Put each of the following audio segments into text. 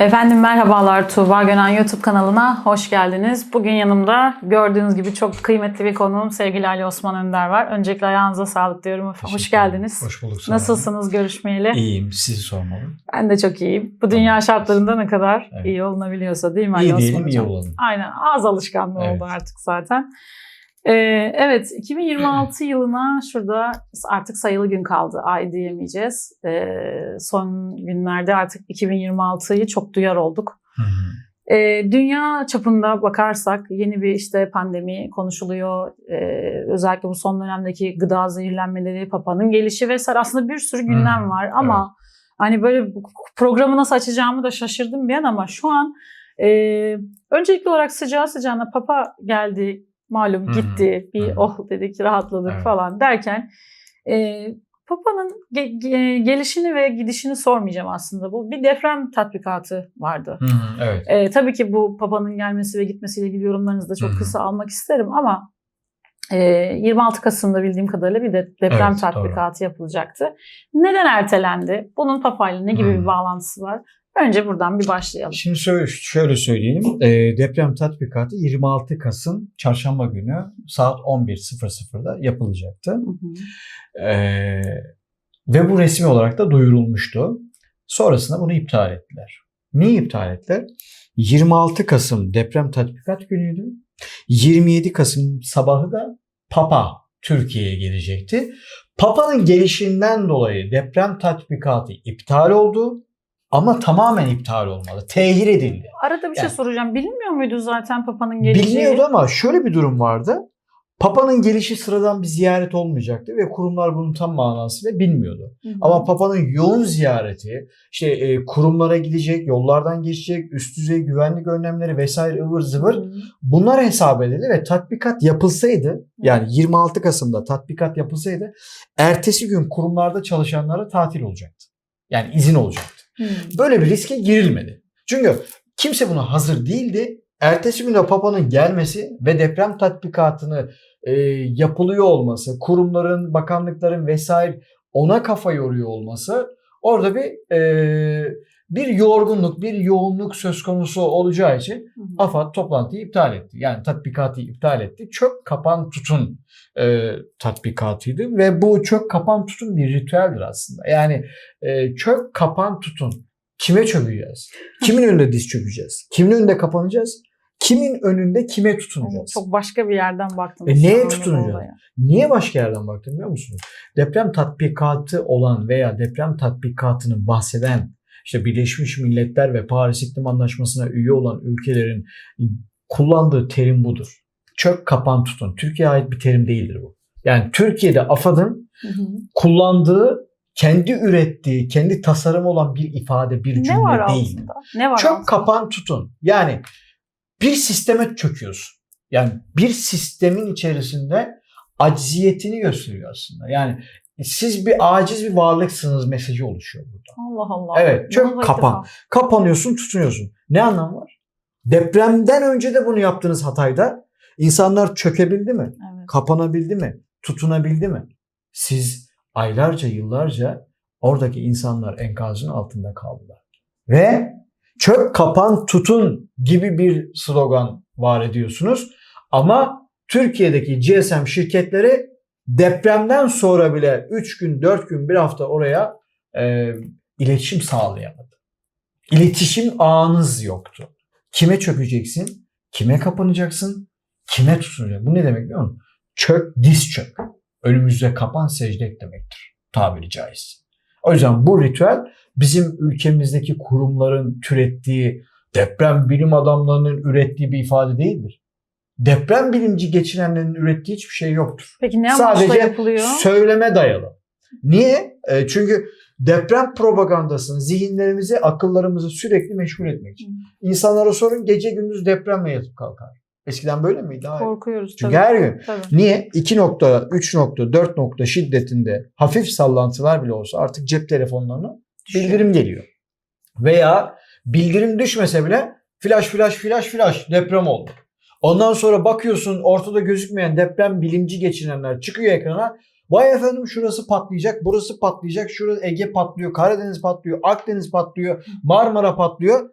Efendim merhabalar Tuğba Gönen YouTube kanalına hoş geldiniz. Bugün yanımda gördüğünüz gibi çok kıymetli bir konuğum sevgili Ali Osman Önder var. Öncelikle ayağınıza sağlık diyorum. Hoş geldiniz. Hoş bulduk. sağ olun. Nasılsınız görüşmeyeli? İyiyim. Sizi sormalı. Ben de çok iyiyim. Bu dünya Tamam. şartlarında ne kadar Evet. iyi olunabiliyorsa değil mi Ali İyi Osman diyelim, iyi Hocam? olalım. Aynen ağız alışkanlığı Evet. oldu artık zaten. Ee, evet 2026 yılına şurada artık sayılı gün kaldı. Ay diyemeyeceğiz. Ee, son günlerde artık 2026'yı çok duyar olduk. Hı hı. Ee, dünya çapında bakarsak yeni bir işte pandemi konuşuluyor. Ee, özellikle bu son dönemdeki gıda zehirlenmeleri, papanın gelişi vesaire aslında bir sürü gündem Hı, var ama hani böyle programı nasıl açacağımı da şaşırdım bir an ama şu an e, öncelikli olarak sıcağı sıcağına papa geldi malum hı, gitti bir hı. oh dedik rahatladık Evet. falan derken e, Papa'nın ge- ge- gelişini ve gidişini sormayacağım aslında. Bu bir deprem tatbikatı vardı. Hı hı, Evet. E, tabii ki bu Papa'nın gelmesi ve gitmesiyle ilgili yorumlarınızı da çok Hı hı. kısa almak isterim ama e, 26 Kasım'da bildiğim kadarıyla bir de deprem Evet, tatbikatı yapılacaktı. Neden ertelendi? Bunun Papa'yla ne gibi Hı. bir bağlantısı var? Önce buradan bir başlayalım. Şimdi şöyle, şöyle söyleyeyim. Ee, deprem tatbikatı 26 Kasım Çarşamba günü saat 11.00'da yapılacaktı. Hı hı. Ee, ve bu resmi olarak da duyurulmuştu. Sonrasında bunu iptal ettiler. Niye iptal ettiler? 26 Kasım deprem tatbikat günüydü. 27 Kasım sabahı da Papa Türkiye'ye gelecekti. Papa'nın gelişinden dolayı deprem tatbikatı iptal oldu ama tamamen iptal olmadı. Tehir edildi. Arada bir şey Yani- soracağım. Bilinmiyor muydu zaten Papa'nın geleceği? Biliniyordu ama şöyle bir durum vardı. Papa'nın gelişi sıradan bir ziyaret olmayacaktı ve kurumlar bunun tam manasıyla bilmiyordu. Hı hı. Ama Papa'nın yoğun ziyareti, işte e, kurumlara gidecek, yollardan geçecek, üst düzey güvenlik önlemleri vesaire ıvır zıvır Hı hı. bunlar hesap edildi ve tatbikat yapılsaydı yani 26 Kasım'da tatbikat yapılsaydı ertesi gün kurumlarda çalışanlara tatil olacaktı. Yani izin olacaktı. Hı. Böyle bir riske girilmedi. Çünkü kimse buna hazır değildi. Ertesi günde Papa'nın gelmesi ve deprem tatbikatını e, yapılıyor olması, kurumların, bakanlıkların vesaire ona kafa yoruyor olması orada bir e, bir yorgunluk, bir yoğunluk söz konusu olacağı için Hı hı. AFAD toplantıyı iptal etti. Yani tatbikatı iptal etti. Çök kapan tutun e, tatbikatıydı ve bu çök kapan tutun bir ritüeldir aslında. Yani e, çök kapan tutun. Kime çökeceğiz? Kimin önünde diz çökeceğiz? Kimin önünde kapanacağız? Kimin önünde kime tutunacağız? Çok başka bir yerden baktım. E, neye tutunacağız? Niye başka yerden baktım biliyor musunuz? Deprem tatbikatı olan veya deprem tatbikatını bahseden işte Birleşmiş Milletler ve Paris İklim Anlaşması'na üye olan ülkelerin kullandığı terim budur. Çök kapan tutun. Türkiye'ye ait bir terim değildir bu. Yani Türkiye'de AFAD'ın kullandığı, kendi ürettiği, kendi tasarımı olan bir ifade, bir cümle Ne var değil. Ne var Çök altında? kapan tutun. Yani bir sisteme çöküyorsun. Yani bir sistemin içerisinde acziyetini gösteriyor aslında. Yani siz bir aciz bir varlıksınız mesajı oluşuyor burada. Allah Allah. Evet, çök, ilk kapan. defa. Kapanıyorsun, tutunuyorsun. Ne anlam var? Depremden önce de bunu yaptığınız Hatay'da insanlar çökebildi mi? Evet. Kapanabildi mi? Tutunabildi mi? Siz aylarca, yıllarca oradaki insanlar enkazın altında kaldılar. Ve çök, kapan, tutun gibi bir slogan var ediyorsunuz. Ama Türkiye'deki GSM şirketleri depremden sonra bile 3 gün, 4 gün, 1 hafta oraya e, iletişim sağlayamadı. İletişim ağınız yoktu. Kime çökeceksin? Kime kapanacaksın? Kime tutunacaksın? Bu ne demek biliyor musun? Çök, diz çök. Önümüzde kapan secde et demektir. Tabiri caiz. O yüzden bu ritüel bizim ülkemizdeki kurumların türettiği, deprem bilim adamlarının ürettiği bir ifade değildir. Deprem bilimci geçirenlerin ürettiği hiçbir şey yoktur. Peki ne amaçla Sadece yapılıyor? söyleme dayalı. Niye? E, çünkü deprem propagandasını zihinlerimizi, akıllarımızı sürekli meşgul etmek için. İnsanlara sorun gece gündüz depremle yatıp kalkar. Eskiden böyle miydi? Hayır. Korkuyoruz Çünkü tabii. her gün. tabii. Niye? 2 nokta, 3 nokta, 4 nokta şiddetinde hafif sallantılar bile olsa artık cep telefonlarına bildirim geliyor. Veya bildirim düşmese bile flash flash flash flash deprem oldu. Ondan sonra bakıyorsun ortada gözükmeyen deprem bilimci geçirenler çıkıyor ekrana. Vay efendim şurası patlayacak, burası patlayacak, şurası Ege patlıyor, Karadeniz patlıyor, Akdeniz patlıyor, Marmara patlıyor.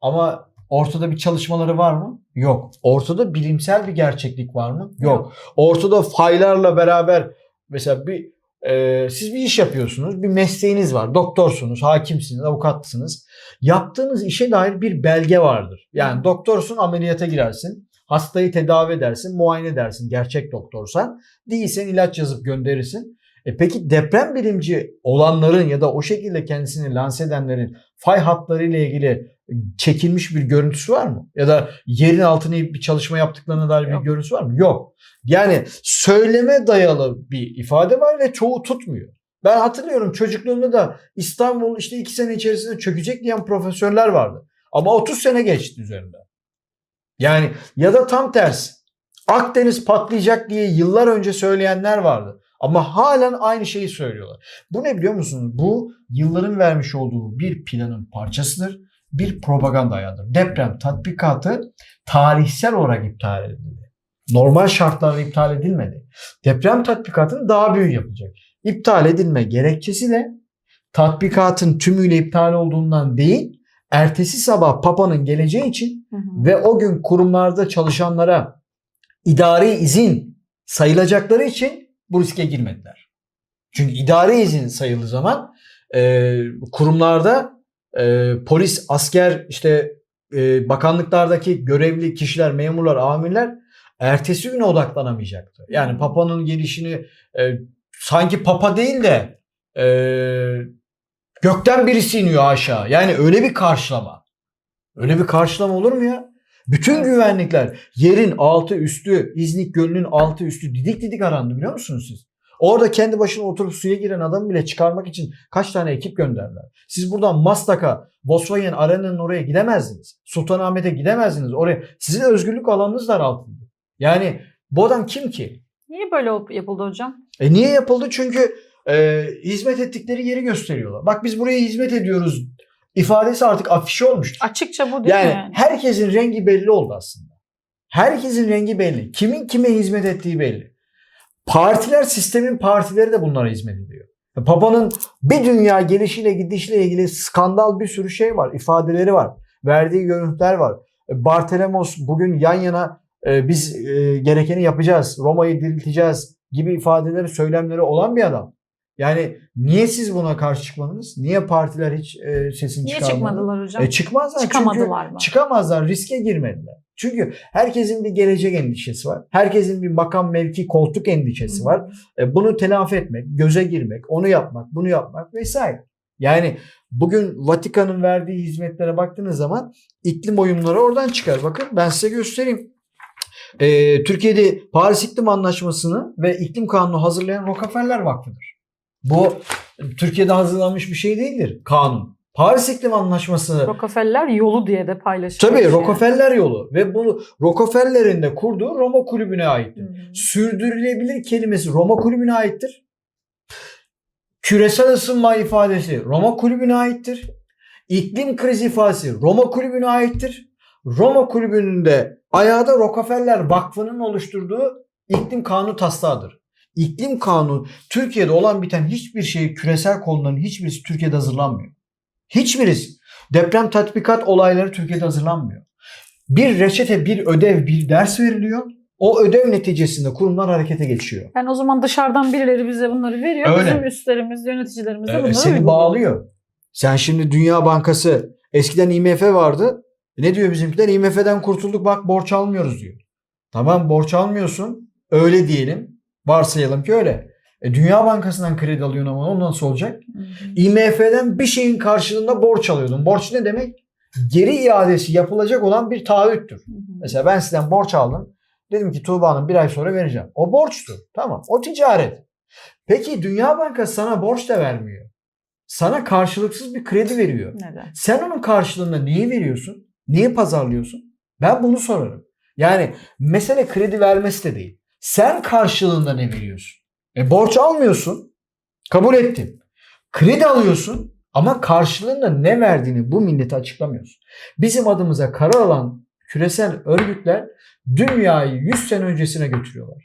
Ama ortada bir çalışmaları var mı? Yok. Ortada bilimsel bir gerçeklik var mı? Yok. Ortada faylarla beraber mesela bir e, siz bir iş yapıyorsunuz, bir mesleğiniz var, doktorsunuz, hakimsiniz, avukatsınız. Yaptığınız işe dair bir belge vardır. Yani doktorsun, ameliyata girersin, hastayı tedavi edersin, muayene edersin, gerçek doktorsan. Değilsen ilaç yazıp gönderirsin. E peki deprem bilimci olanların ya da o şekilde kendisini lanse edenlerin fay hatları ile ilgili çekilmiş bir görüntüsü var mı? Ya da yerin altına bir çalışma yaptıklarına dair bir Yok. görüntüsü var mı? Yok. Yani söyleme dayalı bir ifade var ve çoğu tutmuyor. Ben hatırlıyorum çocukluğumda da İstanbul işte iki sene içerisinde çökecek diyen profesörler vardı. Ama 30 sene geçti üzerinde. Yani ya da tam tersi. Akdeniz patlayacak diye yıllar önce söyleyenler vardı. Ama halen aynı şeyi söylüyorlar. Bu ne biliyor musunuz? Bu yılların vermiş olduğu bir planın parçasıdır. Bir propaganda ayağıdır. Deprem tatbikatı tarihsel olarak iptal edildi. Normal şartlarda iptal edilmedi. Deprem tatbikatının daha büyük yapılacak. İptal edilme gerekçesi de tatbikatın tümüyle iptal olduğundan değil, ertesi sabah Papa'nın geleceği için Hı hı. ve o gün kurumlarda çalışanlara idari izin sayılacakları için bu riske girmediler. Çünkü idari izin sayıldığı zaman e, kurumlarda e, polis, asker, işte e, bakanlıklardaki görevli kişiler, memurlar, amirler ertesi güne odaklanamayacaktı. Yani Papa'nın gelişini e, sanki Papa değil de e, gökten birisi iniyor aşağı. Yani öyle bir karşılama. Öyle bir karşılama olur mu ya? Bütün güvenlikler yerin altı üstü, İznik Gölü'nün altı üstü didik didik arandı biliyor musunuz siz? Orada kendi başına oturup suya giren adamı bile çıkarmak için kaç tane ekip gönderdiler. Siz buradan Mastak'a, Volkswagen Arena'nın oraya gidemezdiniz. Sultanahmet'e gidemezdiniz. Oraya sizin özgürlük alanınız dar altında. Yani bu adam kim ki? Niye böyle yapıldı hocam? E niye yapıldı? Çünkü e, hizmet ettikleri yeri gösteriyorlar. Bak biz buraya hizmet ediyoruz ifadesi artık afişe olmuş. Açıkça bu değil Yani mi? Yani? herkesin rengi belli oldu aslında. Herkesin rengi belli. Kimin kime hizmet ettiği belli. Partiler sistemin partileri de bunlara hizmet ediyor. Papa'nın bir dünya gelişiyle gidişiyle ilgili skandal bir sürü şey var. ifadeleri var. Verdiği görüntüler var. Bartelemos bugün yan yana e, biz e, gerekeni yapacağız. Roma'yı dirilteceğiz gibi ifadeleri, söylemleri olan bir adam. Yani niye siz buna karşı çıkmadınız? Niye partiler hiç e, sesini Niye çıkarmadı? çıkmadılar hocam? E çıkmazlar çünkü Çıkamadılar mı? çıkamazlar, riske girmediler. Çünkü herkesin bir gelecek endişesi var. Herkesin bir makam, mevki, koltuk endişesi var. E, bunu telafi etmek, göze girmek, onu yapmak, bunu yapmak vesaire. Yani bugün Vatikan'ın verdiği hizmetlere baktığınız zaman iklim oyunları oradan çıkar. Bakın ben size göstereyim. E, Türkiye'de Paris İklim Anlaşması'nı ve iklim kanunu hazırlayan Rockefeller Vakfı'dır. Bu Türkiye'de hazırlanmış bir şey değildir kanun. Paris İklim Anlaşması Rockefeller yolu diye de paylaşıyor. Tabii Rockefeller yolu ve bu Rockefeller'in de kurduğu Roma kulübüne aittir. Sürdürülebilir kelimesi Roma kulübüne aittir. Küresel ısınma ifadesi Roma kulübüne aittir. İklim krizi ifadesi Roma kulübüne aittir. Roma kulübünün de ayağı da Rockefeller Vakfı'nın oluşturduğu iklim kanunu taslağıdır. İklim kanunu Türkiye'de olan biten hiçbir şey küresel konuların hiçbirisi Türkiye'de hazırlanmıyor. Hiçbirisi. Deprem tatbikat olayları Türkiye'de hazırlanmıyor. Bir reçete, bir ödev, bir ders veriliyor. O ödev neticesinde kurumlar harekete geçiyor. Yani o zaman dışarıdan birileri bize bunları veriyor. Öyle. Bizim üstlerimiz, yöneticilerimiz de Ee, bunları seni uyguluyor. bağlıyor. Sen şimdi Dünya Bankası eskiden IMF vardı. Ne diyor bizimkiler? IMF'den kurtulduk bak borç almıyoruz diyor. Tamam borç almıyorsun. Öyle diyelim. Varsayalım ki öyle. E, Dünya Bankası'ndan kredi alıyorsun ama o nasıl olacak? IMF'den bir şeyin karşılığında borç alıyordun. Borç ne demek? Geri iadesi yapılacak olan bir taahhüttür. Mesela ben sizden borç aldım. Dedim ki Tuğba Hanım bir ay sonra vereceğim. O borçtu. Tamam. O ticaret. Peki Dünya Bankası sana borç da vermiyor. Sana karşılıksız bir kredi veriyor. Neden? Sen onun karşılığında neyi veriyorsun? Neyi pazarlıyorsun? Ben bunu sorarım. Yani mesele kredi vermesi de değil. Sen karşılığında ne veriyorsun? E borç almıyorsun. Kabul ettim. Kredi alıyorsun ama karşılığında ne verdiğini bu millete açıklamıyorsun. Bizim adımıza karar alan küresel örgütler dünyayı 100 sene öncesine götürüyorlar.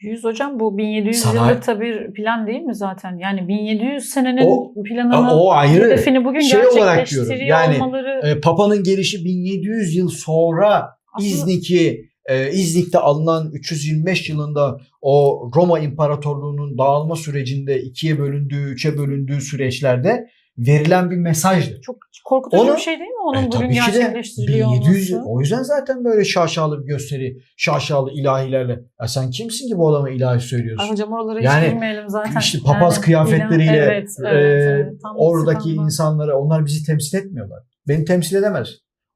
100 hocam bu 1700 Sanayi- yıllık bir plan değil mi zaten? Yani 1700 senenin O- planını, o ayrı hedefini bugün şey olarak diyorum. Yani, olmaları E, Papa'nın gelişi 1700 yıl sonra aslında İznik'i e, İznik'te alınan 325 yılında o Roma İmparatorluğu'nun dağılma sürecinde ikiye bölündüğü, üçe bölündüğü süreçlerde verilen bir mesajdı. çok korkutucu Onu- bir şey değil mi onun E, bugün gerçekleştiriliyor 1700 olması? o yüzden zaten böyle şaşalı bir gösteri, şaşalı ilahilerle. Ya sen kimsin ki bu adama ilahi söylüyorsun? Ay hocam oralara Yani hiç girmeyelim zaten. İşte papaz Yani kıyafetleriyle ilan- evet, evet, e, evet, oradaki sıkıntı. insanları onlar bizi temsil etmiyorlar. Beni temsil edemez.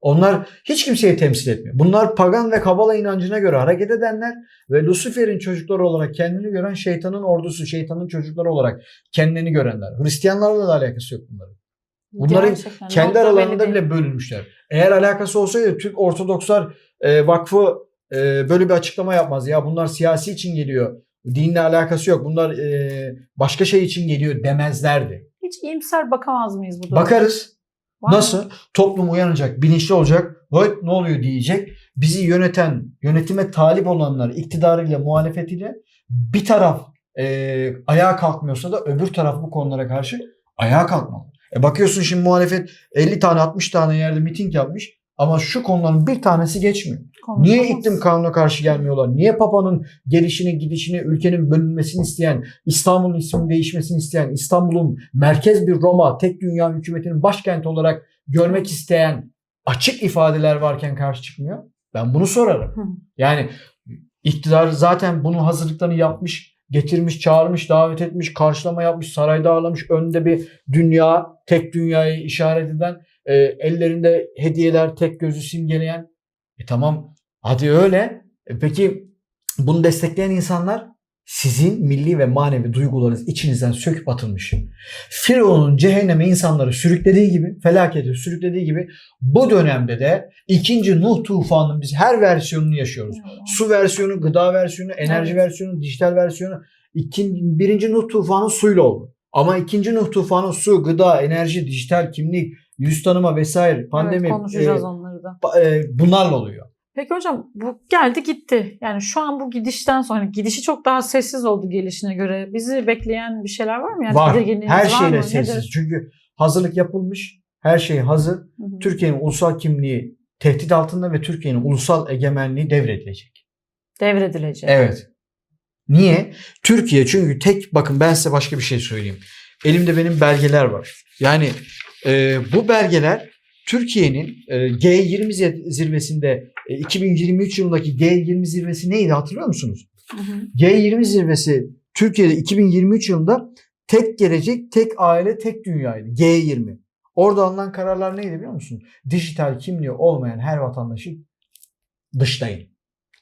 Onlar hiç kimseyi temsil etmiyor. Bunlar pagan ve kabala inancına göre hareket edenler ve Lucifer'in çocukları olarak kendini gören şeytanın ordusu, şeytanın çocukları olarak kendini görenler. Hristiyanlarla da alakası yok bunların. Bunların Gerçekten, Kendi aralarında bile bölünmüşler. Eğer alakası olsaydı Türk Ortodokslar e, Vakfı e, böyle bir açıklama yapmaz. Ya bunlar siyasi için geliyor. Dinle alakası yok. Bunlar e, başka şey için geliyor demezlerdi. Hiç iyimser bakamaz mıyız bu duruma? Bakarız. Nasıl? Toplum uyanacak, bilinçli olacak. Vay ne oluyor diyecek. Bizi yöneten, yönetime talip olanlar iktidarıyla, muhalefetiyle bir taraf e, ayağa kalkmıyorsa da öbür taraf bu konulara karşı ayağa kalkmalı. E bakıyorsun şimdi muhalefet 50 tane 60 tane yerde miting yapmış ama şu konuların bir tanesi geçmiyor. Niye Konuşamaz. iklim kanuna karşı gelmiyorlar? Niye Papa'nın gelişini, gidişini, ülkenin bölünmesini isteyen, İstanbul'un isminin değişmesini isteyen, İstanbul'un merkez bir Roma, tek dünya hükümetinin başkenti olarak görmek isteyen açık ifadeler varken karşı çıkmıyor? Ben bunu sorarım. Hı. Yani iktidar zaten bunun hazırlıklarını yapmış, getirmiş, çağırmış, davet etmiş, karşılama yapmış, sarayda ağırlamış. Önde bir dünya, tek dünyayı işaret eden, e, ellerinde hediyeler, tek gözü simgeleyen. E tamam hadi öyle. E peki bunu destekleyen insanlar sizin milli ve manevi duygularınız içinizden söküp atılmış. Firavun'un cehenneme insanları sürüklediği gibi, felakete sürüklediği gibi bu dönemde de ikinci Nuh tufanının biz her versiyonunu yaşıyoruz. Su versiyonu, gıda versiyonu, enerji Evet. versiyonu, dijital versiyonu. İkinci, birinci Nuh tufanı suyla oldu. Ama ikinci Nuh tufanı su, gıda, enerji, dijital kimlik, yüz tanıma vesaire, pandemi evet, konuşacağız e, onları da. e, bunlarla oluyor. Peki hocam bu geldi gitti. Yani şu an bu gidişten sonra gidişi çok daha sessiz oldu gelişine göre. Bizi bekleyen bir şeyler var mı? Yani var. Her var şeyle mı? sessiz. Nedir? Çünkü hazırlık yapılmış. Her şey hazır. Türkiye'nin ulusal kimliği tehdit altında ve Türkiye'nin ulusal egemenliği devredilecek. Devredilecek. Evet. Niye? Türkiye çünkü tek bakın ben size başka bir şey söyleyeyim. Elimde benim belgeler var. Yani e, bu belgeler Türkiye'nin e, G20 zi- zirvesinde e, 2023 yılındaki G20 zirvesi neydi hatırlıyor musunuz? Hı hı. G20 zirvesi Türkiye'de 2023 yılında tek gelecek, tek aile, tek dünyaydı. G20. Orada alınan kararlar neydi biliyor musun? Dijital kimliği olmayan her vatandaşı dışlayın.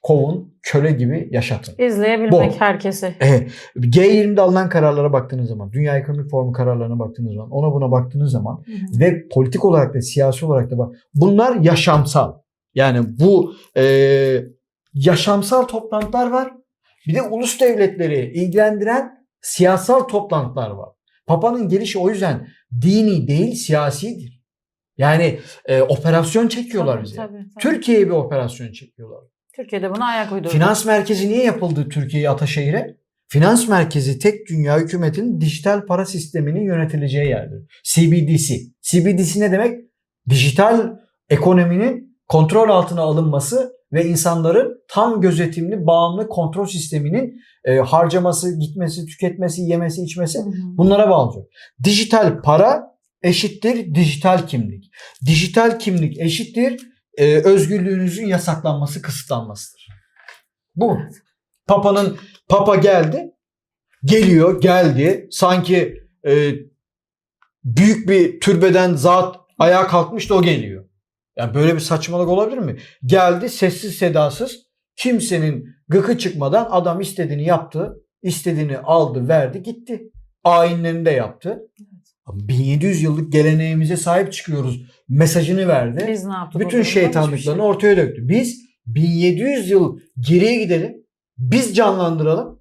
Kovun, köle gibi yaşatın. İzleyebilmek Bu. herkesi. Evet. G20'de alınan kararlara baktığınız zaman, Dünya Ekonomik Forumu kararlarına baktığınız zaman, ona buna baktığınız zaman Hı hı. ve politik olarak da siyasi olarak da bak. Bunlar yaşamsal. Yani bu e, yaşamsal toplantılar var. Bir de ulus devletleri ilgilendiren siyasal toplantılar var. Papa'nın gelişi o yüzden dini değil siyasidir. Yani e, operasyon çekiyorlar Tabii, bize. tabii, tabii. Türkiye'ye bir operasyon çekiyorlar. Türkiye'de buna ayak uydurdu. Finans merkezi niye yapıldı Türkiye'ye Ataşehir'e? Finans merkezi tek dünya hükümetinin dijital para sisteminin yönetileceği yerdir. CBDC. CBDC ne demek? Dijital ekonominin kontrol altına alınması ve insanların tam gözetimli, bağımlı kontrol sisteminin e, harcaması, gitmesi, tüketmesi, yemesi, içmesi bunlara bağlayacak. Dijital para eşittir dijital kimlik. Dijital kimlik eşittir e, özgürlüğünüzün yasaklanması, kısıtlanmasıdır. Bu. Papa'nın Papa geldi. Geliyor, geldi. Sanki e, büyük bir türbeden zat ayağa kalkmış da o geliyor. Ya böyle bir saçmalık olabilir mi? Geldi sessiz sedasız kimsenin gıkı çıkmadan adam istediğini yaptı. istediğini aldı, verdi, gitti. Ayinlerini de yaptı. 1700 yıllık geleneğimize sahip çıkıyoruz. Mesajını verdi. Biz ne yaptık? Bütün şeytanlıklarını şey. ortaya döktü. Biz 1700 yıl geriye gidelim. Biz canlandıralım.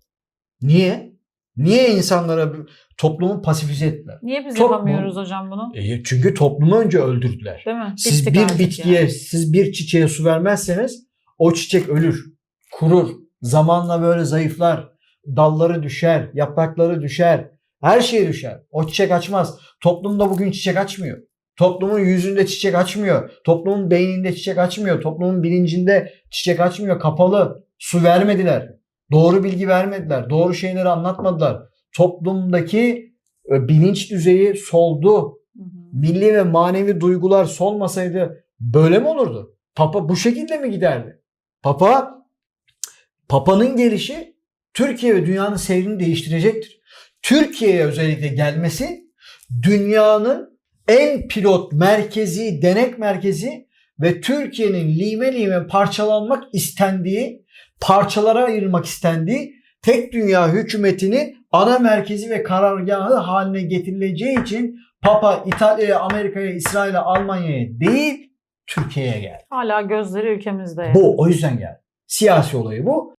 Niye? Niye insanlara toplumu pasifize ettiler? Niye biz mu? yapamıyoruz hocam bunu? E, çünkü toplumu önce öldürdüler. Değil mi? Siz Bittik bir artık bitkiye, yani. siz bir çiçeğe su vermezseniz o çiçek ölür, kurur. Zamanla böyle zayıflar. dalları düşer, yaprakları düşer, her şey düşer. O çiçek açmaz. Toplumda bugün çiçek açmıyor. Toplumun yüzünde çiçek açmıyor. Toplumun beyninde çiçek açmıyor. Toplumun bilincinde çiçek açmıyor. Kapalı. Su vermediler. Doğru bilgi vermediler. Doğru şeyleri anlatmadılar. Toplumdaki e, bilinç düzeyi soldu. Milli ve manevi duygular solmasaydı böyle mi olurdu? Papa bu şekilde mi giderdi? Papa Papa'nın gelişi Türkiye ve dünyanın seyrini değiştirecektir. Türkiye'ye özellikle gelmesi dünyanın en pilot merkezi, denek merkezi ve Türkiye'nin lime lime parçalanmak istendiği, parçalara ayırmak istendiği tek dünya hükümetinin ana merkezi ve karargahı haline getirileceği için Papa İtalya'ya, Amerika'ya, İsrail'e, Almanya'ya değil Türkiye'ye geldi. Hala gözleri ülkemizde. Bu o yüzden geldi. Siyasi olayı bu.